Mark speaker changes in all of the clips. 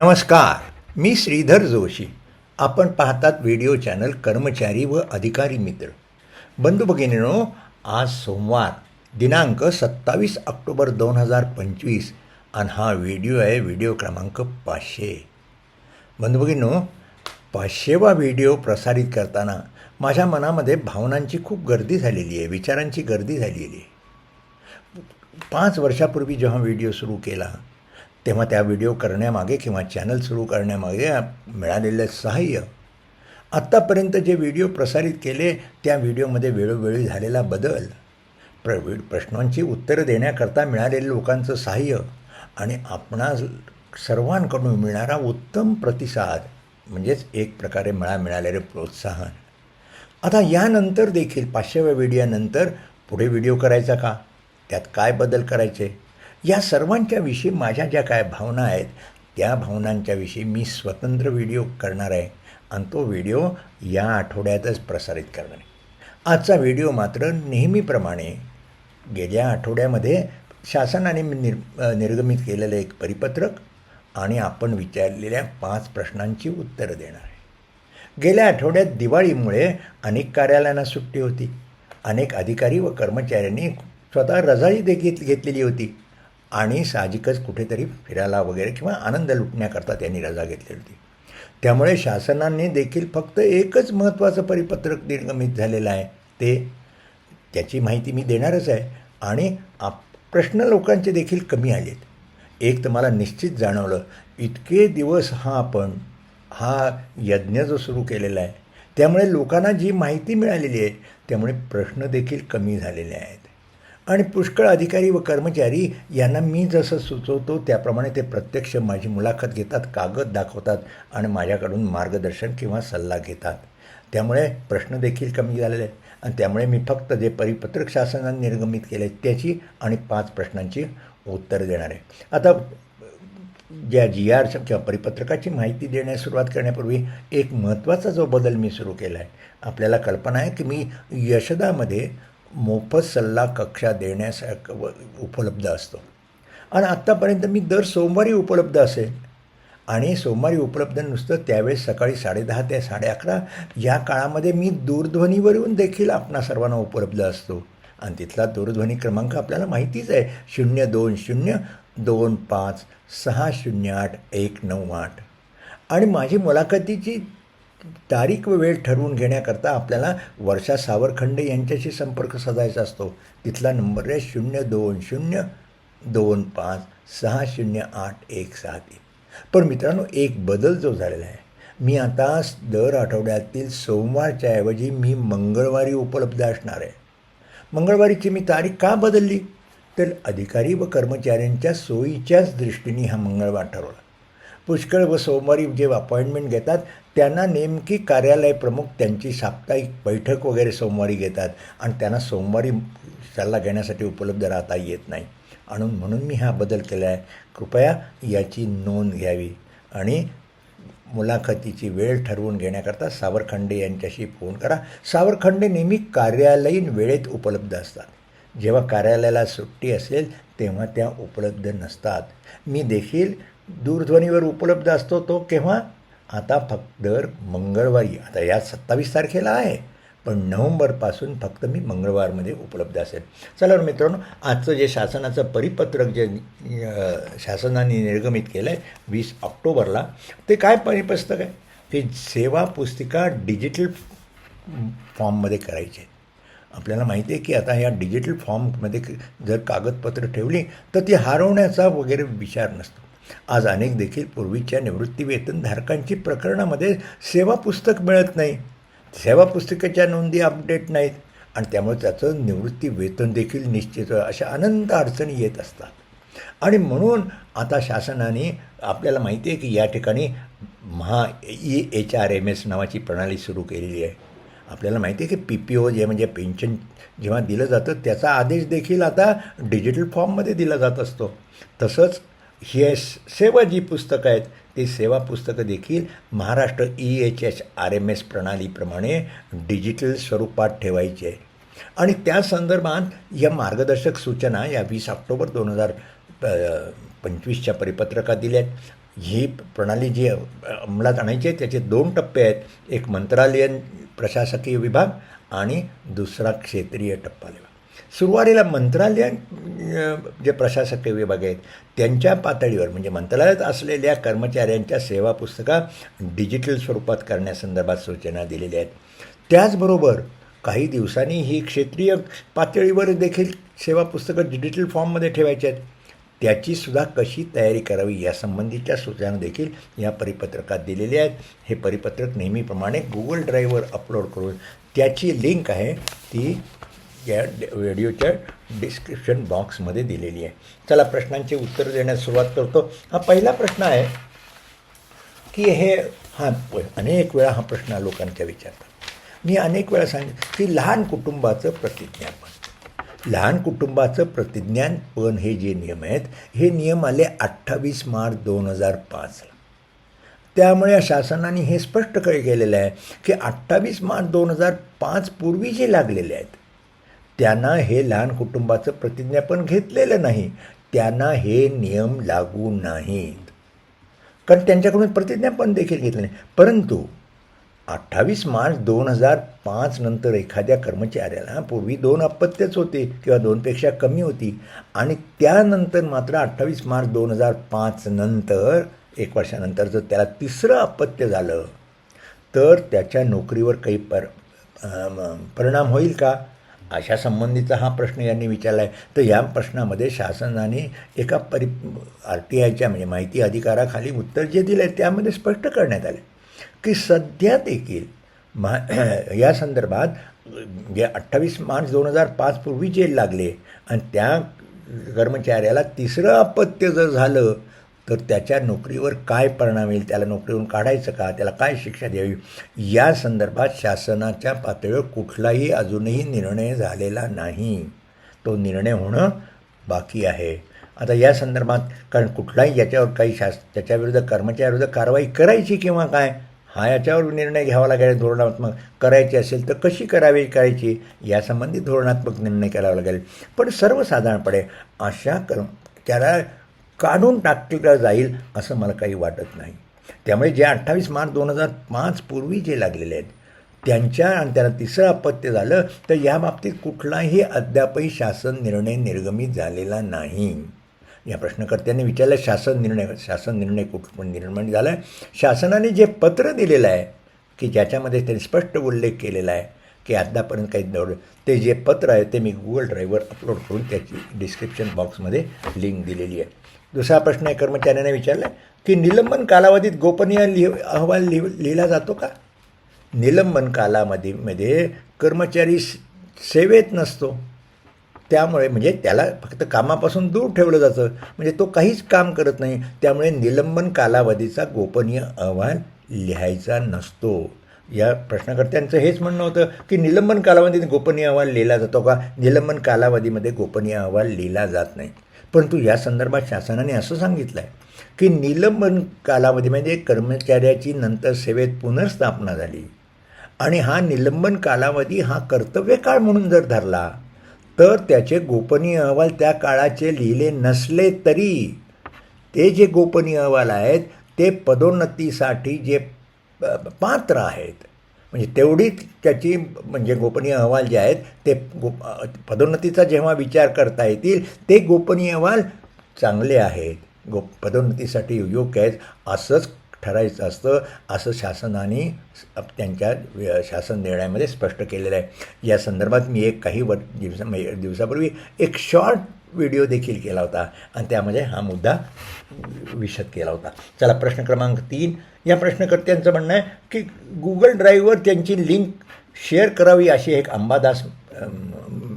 Speaker 1: नमस्कार मी श्रीधर जोशी. आपण पाहतात व्हिडिओ चॅनल कर्मचारी व अधिकारी मित्र. बंधू भगिनीनो आज सोमवार दिनांक सत्तावीस ऑक्टोबर दोन हजार पंचवीस आणि हा व्हिडिओ आहे व्हिडिओ क्रमांक पाचशे. बंधू भगिनीनो पाचशेवा व्हिडिओ प्रसारित करताना माझ्या मनामध्ये भावनांची खूप गर्दी झालेली आहे विचारांची गर्दी झालेली आहे. पाच वर्षापूर्वी जेव्हा व्हिडिओ सुरू केला तेव्हा त्या व्हिडिओ करण्यामागे किंवा चॅनल सुरू करण्यामागे मिळालेलं सहाय्य. आत्तापर्यंत जे व्हिडिओ प्रसारित केले त्या व्हिडिओमध्ये वेळोवेळी झालेला बदल प्र प्रश्नांची उत्तरं देण्याकरता मिळालेलं लोकांचं सहाय्य आणि आपणा सर्वांकडून मिळणारा उत्तम प्रतिसाद म्हणजेच एक प्रकारे मला मिळालेले प्रोत्साहन. आता यानंतर देखील पाचशेव्या व्हिडिओनंतर पुढे व्हिडिओ करायचा का? त्यात काय बदल करायचे? या सर्वांच्याविषयी माझ्या ज्या काय भावना आहेत त्या भावनांच्याविषयी मी स्वतंत्र व्हिडिओ करणार आहे आणि तो व्हिडिओ या आठवड्यातच प्रसारित करणार आहे. आजचा व्हिडिओ मात्र नेहमीप्रमाणे गेल्या आठवड्यामध्ये शासनाने निर निर्गमित केलेलं एक परिपत्रक आणि आपण विचारलेल्या पाच प्रश्नांची उत्तरं देणार आहे. गेल्या आठवड्यात दिवाळीमुळे अनेक कार्यालयांना सुट्टी होती. अनेक अधिकारी व कर्मचाऱ्यांनी स्वतः रजाई दे घेत घेतलेली होती. आणि साहजिकच कुठेतरी फिरायला वगैरे किंवा आनंद लुटण्याकरता त्यांनी रजा घेतलेली होती. त्यामुळे शासनाने देखील फक्त एकच महत्त्वाचं परिपत्रक निर्गमित झालेलं आहे. ते त्याची माहिती मी देणारच आहे. आणि आप प्रश्न लोकांचे देखील कमी आलेत. एक तर मला निश्चित जाणवलं इतके दिवस हा आपण हा यज्ञ जो सुरू केलेला आहे त्यामुळे लोकांना जी माहिती मिळालेली आहे त्यामुळे प्रश्न देखील कमी झालेले आहेत. आणि पुष्कळ अधिकारी व कर्मचारी यांना मी जसं सुचवतो त्याप्रमाणे ते प्रत्यक्ष माझी मुलाखत घेतात कागद दाखवतात आणि माझ्याकडून मार्गदर्शन किंवा सल्ला घेतात. त्यामुळे प्रश्न देखील कमी झालेले आहेत. आणि त्यामुळे मी फक्त जे परिपत्रक शासनाने निर्गमित केले त्याची आणि पाच प्रश्नांची उत्तर देणार आहे. आता ज्या जी आर किंवा परिपत्रकाची माहिती देण्यास सुरुवात करण्यापूर्वी एक महत्त्वाचा जो बदल मी सुरू केला आहे. आपल्याला कल्पना आहे की मी यशदामध्ये मोफत सल्ला कक्षा देण्यास उपलब्ध असतो. आणि आत्तापर्यंत मी दर सोमवारी उपलब्ध असेल आणि सोमवारी उपलब्ध नुसतं त्यावेळेस सकाळी साडेदहा ते साडे अकरा या काळामध्ये मी दूरध्वनीवरून देखील आपणा सर्वांना उपलब्ध असतो. आणि तिथला दूरध्वनी क्रमांक आपल्याला माहितीच आहे. शून्य दोन शून्य दोन पाच सहा शून्य आठ एक नऊ आठ. आणि माझी मुलाखतीची तारीख व वेळ ठरवून घेण्याकरता आपल्याला वर्षा सावरखंडे यांच्याशी संपर्क साधायचा असतो. तिथला नंबर आहे शून्य दोन शून्य दोन पाच सहा शून्य आठ एक सहा तीन. पण मित्रांनो एक बदल जो झालेला आहे. मी आता दर आठवड्यातील सोमवारच्या ऐवजी मी मंगळवारी उपलब्ध असणार आहे. मंगळवारीची मी तारीख का बदलली? तर अधिकारी व कर्मचाऱ्यांच्या सोयीच्याच दृष्टीने हा मंगळवार ठरवला. पुष्कळ व सोमवारी जे अपॉइंटमेंट घेतात त्यांना नेमकी कार्यालय प्रमुख त्यांची साप्ताहिक बैठक वगैरे सोमवारी घेतात आणि त्यांना सोमवारी सल्ला घेण्यासाठी उपलब्ध राहता येत नाही. आणि म्हणून मी हा बदल केला आहे कृपया याची नोंद घ्यावी आणि मुलाखतीची वेळ ठरवून घेण्याकरता सावरखंडे यांच्याशी फोन करा. सावरखंडे नेहमी कार्यालयीन वेळेत उपलब्ध असतात. जेव्हा कार्यालयाला सुट्टी असेल तेव्हा त्या उपलब्ध नसतात. मी देखील दूरध्वनीवर उपलब्ध असतो तो केव्हा? आता फक्त दर मंगळवारी. आता या सत्तावीस तारखेला आहे पण नोव्हेंबरपासून फक्त मी मंगळवारमध्ये उपलब्ध असेल. चला मित्रांनो आजचं जे शासनाचं परिपत्रक जे शासनाने निर्गमित केलं आहे वीस ऑक्टोबरला ते काय परिपुस्तक आहे? ते सेवा पुस्तिका डिजिटल फॉर्ममध्ये करायचे. आपल्याला माहिती आहे की आता या डिजिटल फॉर्ममध्ये जर कागदपत्र ठेवली तर ती हरवण्याचा वगैरे विचार नसतो. आज अनेक देखील पूर्वीच्या निवृत्तीवेतनधारकांची प्रकरणामध्ये सेवा पुस्तक मिळत नाही. सेवा पुस्तिकेच्या नोंदी अपडेट नाहीत आणि त्यामुळे त्याचं निवृत्ती वेतन देखील निश्चित अशा अनंत अडचणी येत असतात. आणि म्हणून आता शासनाने आपल्याला माहिती आहे की या ठिकाणी Maha E H R M S नावाची प्रणाली सुरू केलेली आहे. आपल्याला माहिती आहे की पी पी ओ जे म्हणजे पेन्शन जेव्हा दिलं जातं त्याचा आदेश देखील आता डिजिटल फॉर्ममध्ये दिला जात असतो. तसंच हे सेवा जी पुस्तकं आहेत ती सेवा पुस्तकं देखील Maharashtra E H H R M S प्रणालीप्रमाणे digital स्वरूपात ठेवायची. आहे आणि त्या संदर्भात या मार्गदर्शक सूचना या वीस ऑक्टोबर दोन हजार पंचवीसच्या परिपत्रकात दिल्या आहेत. ही प्रणाली जी अंमलात आणायची आहे त्याचे दोन टप्पे आहेत. एक मंत्रालयीन प्रशासकीय विभाग आणि दुसरा क्षेत्रीय टप्पा विभाग सुरुवातीला मंत्रालय जे प्रशासकीय विभाग आहेत त्यांच्या पातळीवर म्हणजे मंत्रालयात असलेल्या कर्मचाऱ्यांच्या सेवा पुस्तका डिजिटल स्वरूपात करण्यासंदर्भात सूचना दिलेल्या आहेत. त्याचबरोबर काही दिवसांनी ही क्षेत्रीय पातळीवर देखील सेवा पुस्तकं डिजिटल फॉर्ममध्ये ठेवायची आहेत. त्याचीसुद्धा कशी तयारी करावी यासंबंधीच्या सूचना देखील या परिपत्रकात दिलेल्या आहेत. हे परिपत्रक नेहमीप्रमाणे गुगल ड्राईव्हवर अपलोड करून त्याची लिंक आहे ती या डे- व्हिडिओच्या डिस्क्रिप्शन बॉक्समध्ये दिलेली आहे. चला प्रश्नांची उत्तर देण्यास सुरुवात करतो. हा पहिला प्रश्न आहे की हे हा अनेक वेळा हा प्रश्न लोकांच्या विचारतात. मी अनेक वेळा सांग की लहान कुटुंबाचं प्रतिज्ञापन लहान कुटुंबाचं प्रतिज्ञापन हे जे नियम आहेत हे नियम आले अठ्ठावीस मार्च दोन हजार पाचला. त्यामुळे शासनाने हे स्पष्ट क- केलेलं आहे की अठ्ठावीस मार्च दोन हजार पाच पूर्वी जे लागलेले आहेत त्यांना हे लहान कुटुंबाचं प्रतिज्ञापन घेतलेलं नाही. त्यांना हे नियम लागू नाहीत. कारण त्यांच्याकडून प्रतिज्ञापन देखील घेतलं नाही. परंतु अठ्ठावीस मार्च दोन हजार पाच नंतर एखाद्या कर्मचाऱ्याला पूर्वी दोन अपत्यच होते किंवा दोनपेक्षा कमी होती. आणि त्यानंतर मात्र अठ्ठावीस मार्च दोन हजार पाच नंतर एक वर्षानंतर जर त्याला तिसरं अपत्य झालं तर त्याच्या नोकरीवर काही पर परिणाम होईल का? अशा संबंधीचा हा प्रश्न यांनी विचारला आहे तर या प्रश्नामध्ये शासनाने एका परि आर टी आयच्या म्हणजे माहिती अधिकाराखाली उत्तर जे दिलं आहे त्यामध्ये स्पष्ट करण्यात आलं. की सध्या देखील मा या संदर्भात जे अठ्ठावीस मार्च दोन हजार पाच पूर्वी जेल लागले आणि त्या कर्मचाऱ्याला तिसरं अपत्य जर झालं तर त्याच्या नोकरीवर काय परिणाम येईल त्याला नोकरीवरून काढायचं का त्याला काय शिक्षा द्यावी या संदर्भात शासनाच्या पातळीवर कुठलाही अजूनही निर्णय झालेला नाही. तो निर्णय होणं बाकी आहे. आता या संदर्भात कारण कुठलाही याच्यावर काही शास त्याच्याविरुद्ध कर्मचाऱ्याविरुद्ध कारवाई करायची किंवा काय हा याच्यावर निर्णय घ्यावा लागेल धोरणात्मक करायची असेल तर कशी करावी करायची यासंबंधी धोरणात्मक निर्णय करावा लागेल. पण सर्वसाधारणपणे अशा कर्म त्याला काढून टाकलं जाईल असं मला काही वाटत नाही. त्यामुळे जे अठ्ठावीस मार्च दोन हजार पाच पूर्वी जे लागलेले आहेत त्यांच्या आणि त्याला तिसरं अपत्य झालं तर या बाबतीत कुठलाही अद्यापही शासन निर्णय निर्गमित झालेला नाही. या प्रश्नकर्त्यांनी विचारलं शासन निर्णय शासन निर्णय कुठून निर्माण झाला आहे शासनाने जे पत्र दिलेलं आहे की ज्याच्यामध्ये त्यांनी स्पष्ट उल्लेख केलेला आहे की आत्तापर्यंत काही दौड ते जे पत्र आहे ते मी गुगल ड्राईव्हवर अपलोड करून त्याची डिस्क्रिप्शन बॉक्समध्ये लिंक दिलेली आहे. दुसरा प्रश्न आहे कर्मचाऱ्याने विचारला की निलंबन कालावधीत गोपनीय लिह अहवाल लिह लिहिला जातो का? निलंबन कालावधीमध्ये कर्मचारी सेवेत नसतो. त्यामुळे म्हणजे त्याला फक्त कामापासून दूर ठेवलं जातं. म्हणजे तो काहीच काम करत नाही. त्यामुळे निलंबन कालावधीचा गोपनीय अहवाल लिहायचा नसतो. या प्रश्नकर्त्यांचं हेच म्हणणं होतं की निलंबन कालावधीत गोपनीय अहवाल लिहिला जातो का? निलंबन कालावधीमध्ये गोपनीय अहवाल लिहिला जात नाही. परंतु या संदर्भात शासनाने असं सांगितलं आहे की निलंबन कालावधीमध्ये म्हणजे कर्मचाऱ्याची नंतर सेवेत पुनर्स्थापना झाली. आणि हा निलंबन कालावधी हा कर्तव्य काळ म्हणून जर धरला तर त्याचे गोपनीय अहवाल त्या काळाचे लिहिले नसले तरी ते जे गोपनीय अहवाल आहेत ते पदोन्नतीसाठी जे पात्र आहेत. म्हणजे तेवढीच त्याची म्हणजे गोपनीय अहवाल जे आहेत ते गो पदोन्नतीचा जेव्हा विचार करता येतील ते गोपनीय अहवाल चांगले आहेत. गो पदोन्नतीसाठी योग्य आहेत असंच ठरायचं असतं असं शासनाने त्यांच्या शासन निर्णयामध्ये स्पष्ट केलेलं आहे. या संदर्भात मी एक काही वर दिवसा म्हणजे दिवसापूर्वी एक शॉर्ट व्हिडिओ देखील केला होता. आणि त्यामध्ये हा मुद्दा विशद केला होता. चला प्रश्न क्रमांक तीन. या प्रश्नकर्त्यांचं म्हणणं आहे की गुगल ड्राईव्हवर त्यांची लिंक शेअर करावी अशी एक अंबादास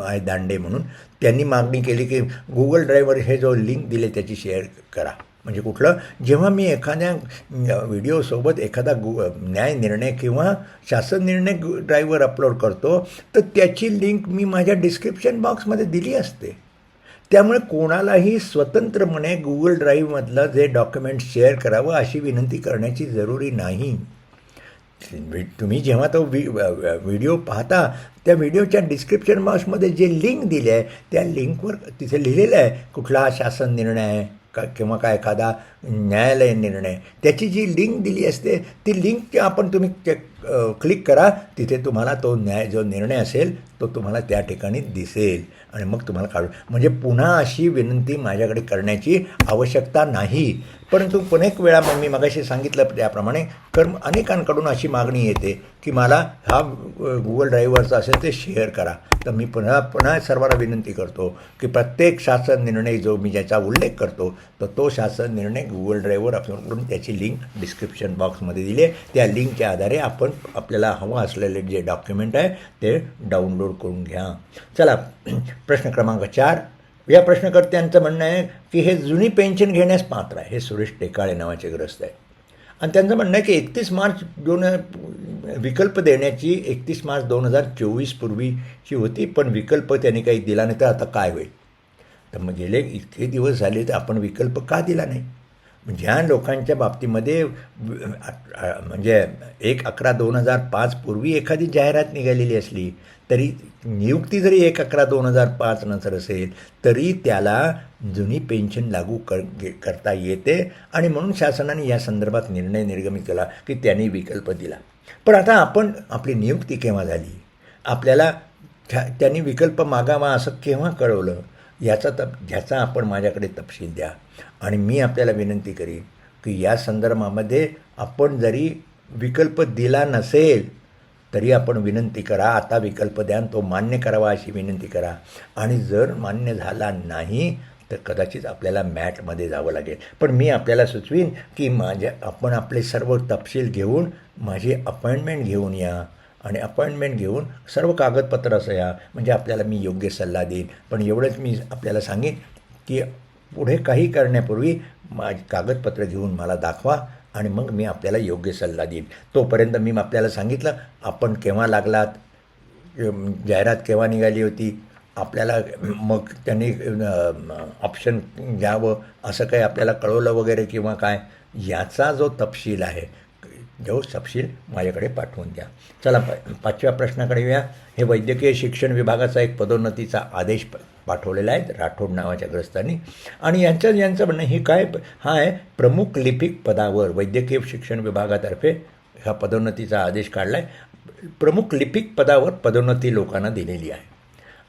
Speaker 1: आहे दांडे म्हणून. त्यांनी मागणी केली की गुगल ड्राईव्हवर हे जो लिंक दिले त्याची शेअर करा. म्हणजे कुठलं? जेव्हा मी एखाद्या व्हिडिओसोबत एखादा गु न्याय निर्णय किंवा शासन निर्णय गु ड्राईव्हवर अपलोड करतो तर त्याची लिंक मी माझ्या डिस्क्रिप्शन बॉक्समध्ये दिली असते. त्यामुळे कोणालाही स्वतंत्रपणे गुगल ड्राईव्हमधलं जे डॉक्युमेंट शेअर करावं अशी विनंती करण्याची जरुरी नाही. तुम्ही जेव्हा तो वि व्हिडिओ पाहता त्या व्हिडिओच्या डिस्क्रिप्शन बॉक्समध्ये जे लिंक दिले आहे त्या लिंकवर तिथे लिहिलेलं आहे कुठला शासन निर्णय आहे का किंवा काय एखादा न्यायालयीन निर्णय. त्याची जी लिंक दिली असते ती लिंक आपण तुम्ही ते क्लिक करा तिथे तुम्हाला तो न्याय जो निर्णय असेल तो तुम्हाला त्या ठिकाणी दिसेल. आणि मग तुम्हाला काढू. म्हणजे पुन्हा अशी विनंती माझ्याकडे करण्याची आवश्यकता नाही. परंतु अनेक वेळा मग मी मगाशी सांगितलं त्याप्रमाणे कर्म अनेकांकडून अशी मागणी येते की मला हा गुगल ड्राईव्हवरचा असेल ते शेअर करा. तर मी पुन्हा पुन्हा सर्वांना विनंती करतो की प्रत्येक शासन निर्णय जो मी ज्याचा उल्लेख करतो तर तो शासन निर्णय गुगल ड्राईव्हवर आपल्याकडून त्याची लिंक डिस्क्रिप्शन बॉक्समध्ये दिली त्या लिंकच्या आधारे आपण आपल्याला हवं असलेले जे डॉक्युमेंट आहे ते डाउनलोड करून घ्या. चला प्रश्न क्रमांक चार. या प्रश्नकर्त्यांचं म्हणणं आहे की हे जुनी पेन्शन घेण्यास पात्र आहे. हे सुरेश टेकाळे नावाचे ग्रस्त आहे. आणि त्यांचं म्हणणं आहे की एकतीस मार्च दोन विकल्प देण्याची एकतीस मार्च दोन हजार चोवीस पूर्वीची होती पण विकल्प त्यांनी काही दिला नाही तर आता काय होईल? तर मग गेले इतके दिवस झाले तर आपण विकल्प का दिला नाही? ज्या लोकांच्या बाबतीमध्ये म्हणजे एक अकरा दोन हजार पाच पूर्वी एखादी जाहिरात निघालेली असली तरी नियुक्ती जरी एक अकरा दोन हजार पाच नंतर असेल तरी त्याला जुनी पेन्शन लागू कर करता येते. आणि म्हणून शासनाने या संदर्भात निर्णय निर्गमित केला की त्यांनी विकल्प दिला. पण आता आपण आपली नियुक्ती केव्हा झाली? आपल्याला त्यांनी विकल्प मागावा असं केव्हा कळवलं? याचा तप ह्याचा आपण माझ्याकडे तपशील द्या. आणि मी आपल्याला विनंती करीन की या संदर्भामध्ये आपण जरी विकल्प दिला नसेल तरी आपण विनंती करा आता विकल्प द्या तो मान्य करावा अशी विनंती करा. आणि जर मान्य झाला नाही तर कदाचित आपल्याला मॅटमध्ये जावं लागेल. पण मी आपल्याला सुचवीन की माझ्या आपण आपले सर्व तपशील घेऊन माझी अपॉइंटमेंट घेऊन या. आणि अपॉइंटमेंट घेऊन सर्व कागदपत्र असं या म्हणजे आपल्याला मी योग्य सल्ला देईन. पण एवढंच मी आपल्याला सांगेन की पुढे काही करण्यापूर्वी माझी कागदपत्र घेऊन मला दाखवा आणि मग मी आपल्याला योग्य सल्ला देईन. तोपर्यंत मी आपल्याला सांगितलं आपण केव्हा लागलात? जाहिरात केव्हा निघाली होती? आपल्याला मग त्यांनी ऑप्शन घ्यावं असं काही आपल्याला कळवलं वगैरे किंवा काय? याचा जो तपशील आहे जो तपशील माझ्याकडे पाठवून द्या. चला पाचव्या प्रश्नाकडे येऊया. हे वैद्यकीय शिक्षण विभागाचा एक पदोन्नतीचा आदेश पाठवलेला आहे राठोड नावाच्या ग्रस्तांनी. आणि यांचं यांचं म्हणणं हे काय हा आहे प्रमुख लिपिक पदावर वैद्यकीय शिक्षण विभागातर्फे हा पदोन्नतीचा आदेश काढला आहे प्रमुख लिपिक पदावर पदोन्नती लोकांना दिलेली आहे.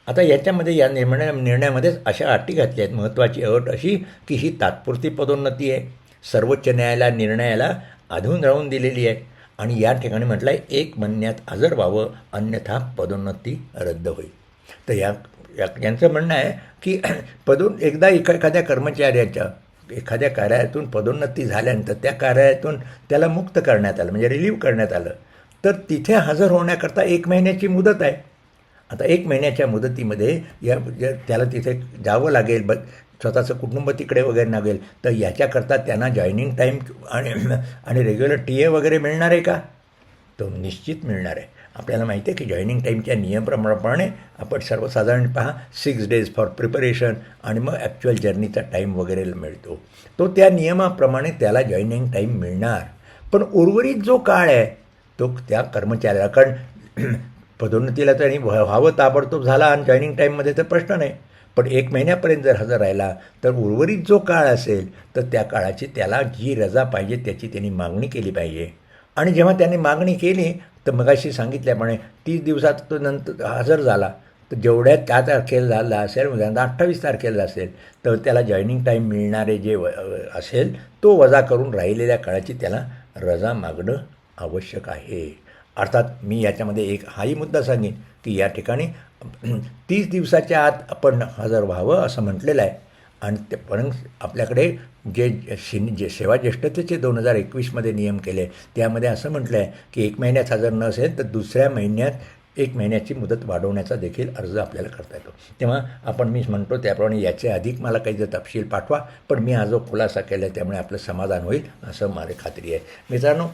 Speaker 1: आता याच्यामध्ये या निर्णय निर्णयामध्येच अशा अटी घातल्या आहेत. महत्त्वाची अट अशी की ही तात्पुरती पदोन्नती आहे. सर्वोच्च न्यायालया निर्णयाला आधून राहून दिलेली आहे. आणि या ठिकाणी म्हटलं आहे एक म्हणण्यात हजर व्हावं अन्यथा पदोन्नती रद्द होईल. तर या यांचं म्हणणं आहे की पदोन एकदा एका एखाद्या कर्मचाऱ्याच्या एखाद्या कार्यालयातून पदोन्नती झाल्यानंतर त्या कार्यालयातून त्याला मुक्त करण्यात आलं म्हणजे रिलीव्ह करण्यात आलं. तर तिथे हजर होण्याकरता एक महिन्याची मुदत आहे. आता एक महिन्याच्या मुदतीमध्ये या त्याला तिथे जावं लागेल ब स्वतःचं कुटुंब तिकडे वगैरे लागेल तर याच्याकरता त्यांना जॉईनिंग टाईम आणि आणि रेग्युलर टी ए वगैरे मिळणार आहे का? तो निश्चित मिळणार आहे. आपल्याला माहिती आहे की जॉईनिंग टाईमच्या नियमप्रमाणे आपण सर्वसाधारण पहा सिक्स डेज फॉर प्रिपरेशन आणि मग ॲक्च्युअल जर्नीचा टाईम वगैरे मिळतो. तो त्या नियमाप्रमाणे त्याला जॉईनिंग टाईम मिळणार. पण उर्वरित जो काळ आहे तो त्या कर्मचाऱ्याला कारण पदोन्नतीला तरी व्हावं ताबडतोब झाला आणि जॉईनिंग टाईममध्ये तर प्रश्न नाही. पण एक महिन्यापर्यंत जर हजर राहिला तर उर्वरित जो काळ असेल तर त्या काळाची त्याला जी रजा पाहिजे त्याची त्यांनी मागणी केली पाहिजे. आणि जेव्हा त्यांनी मागणी केली तर मगाशी सांगितल्याप्रमाणे तीस दिवसात तो नंतर हजर झाला. तर जेवढ्या त्या तारखेला झाला असेल उदाहरणार्थ अठ्ठावीस तारखेला असेल तर त्याला जॉईनिंग टाईम मिळणारे जे व असेल तो वजा करून राहिलेल्या काळाची त्याला रजा मागणं आवश्यक आहे. अर्थात मी याच्यामध्ये एक हाही मुद्दा सांगेन. की या ठिकाणी तीस दिवसाच्या आत आपण हजर व्हावं असं म्हटलेलं आहे. आणि ते पण आपल्याकडे जे शिन जे सेवा ज्येष्ठतेचे दोन हजार एकवीसमध्ये नियम केले त्यामध्ये असं म्हटलं आहे की एक महिन्यात हजर नसेल तर दुसऱ्या महिन्यात एक महिन्याची मुदत वाढवण्याचा देखील अर्ज आपल्याला करता येतो. तेव्हा आपण मी म्हणतो त्याप्रमाणे याचे अधिक मला काही जर तपशील पाठवा पण मी हा जो खुलासा केला आहे त्यामुळे आपलं समाधान होईल असं माझी खात्री आहे. मित्रांनो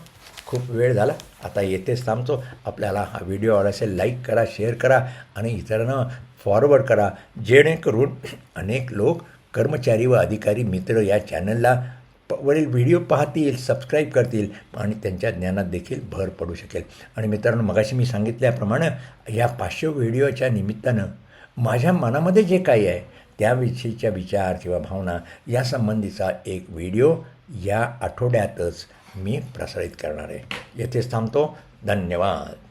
Speaker 1: खूप वेळ झाला. आता येथेच थांबतो. आपल्याला हा व्हिडिओ आवड असेल लाईक करा शेअर करा आणि इतरांना फॉरवर्ड करा. जेणेकरून अनेक लोक कर्मचारी व अधिकारी मित्र या चॅनलला प वरील व्हिडिओ पाहतील सबस्क्राईब करतील आणि त्यांच्या ज्ञानात देखील भर पडू शकेल. आणि मित्रांनो मगाशी मी सांगितल्याप्रमाणे या पाचशे व्हिडिओच्या निमित्तानं माझ्या मनामध्ये जे काही आहे त्याविषयीच्या विचार किंवा भावना यासंबंधीचा एक व्हिडिओ या आठवड्यातच मी प्रसारित करणार आहे. येथेच थांबतो. धन्यवाद.